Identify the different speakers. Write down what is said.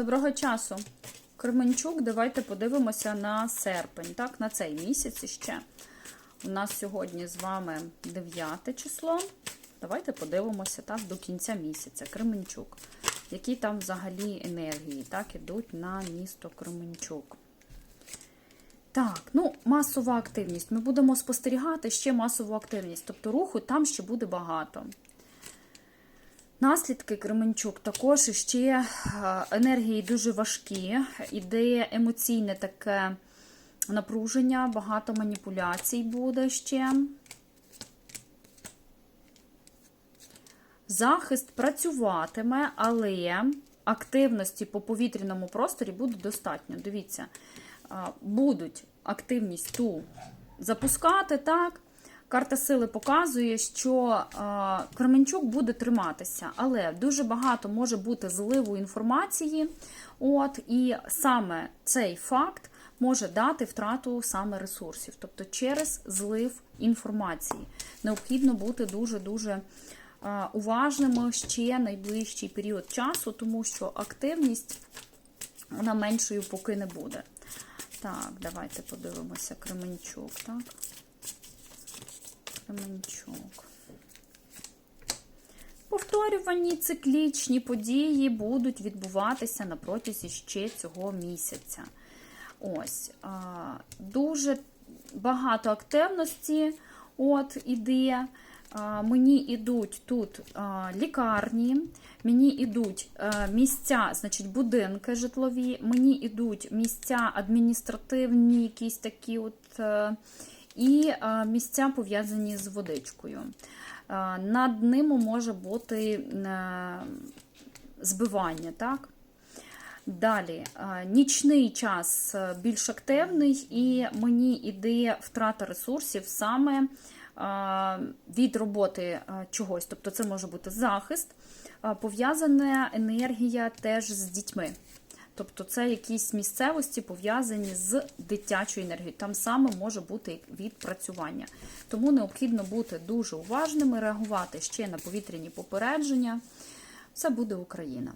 Speaker 1: Доброго часу. Кременчук, давайте подивимося на серпень, так, на цей місяць іще. У нас сьогодні з вами 9 число. Давайте подивимося так, до кінця місяця. Кременчук. Які там взагалі енергії так, ідуть на місто Кременчук. Так, ну, масова активність. Ми будемо спостерігати ще масову активність. Тобто руху там ще буде багато. Наслідки Кременчук також ще е, енергії дуже важкі, іде емоційне таке напруження, багато маніпуляцій буде ще. Захист працюватиме, але активності по повітряному просторі буде достатньо. Дивіться, е, будуть активність ту запускати, так? Карта сили показує, що е, Кременчук буде триматися, але дуже багато може бути зливу інформації. От, І саме цей факт може дати втрату саме ресурсів, тобто через злив інформації. Необхідно бути дуже-дуже е, уважними ще найближчий період часу, тому що активність вона меншою поки не буде. Так, давайте подивимося Кременчук. так. Кременчук. Повторювані циклічні події будуть відбуватися на протязі ще цього місяця. Ось, дуже багато активності от іде. Мені йдуть тут лікарні, мені йдуть а, місця, значить, будинки житлові, мені йдуть місця адміністративні, якісь такі от. І місця пов'язані з водичкою. Над ними може бути е, збивання. так? Далі, нічний час е, більш активний, і мені йде втрата ресурсів саме від роботи е, чогось. Тобто це може бути захист, пов'язана енергія теж з дітьми. Тобто це якісь місцевості пов'язані з дитячою енергією. Там саме може бути відпрацювання. Тому необхідно бути дуже уважними, реагувати ще на повітряні попередження. Це буде Україна.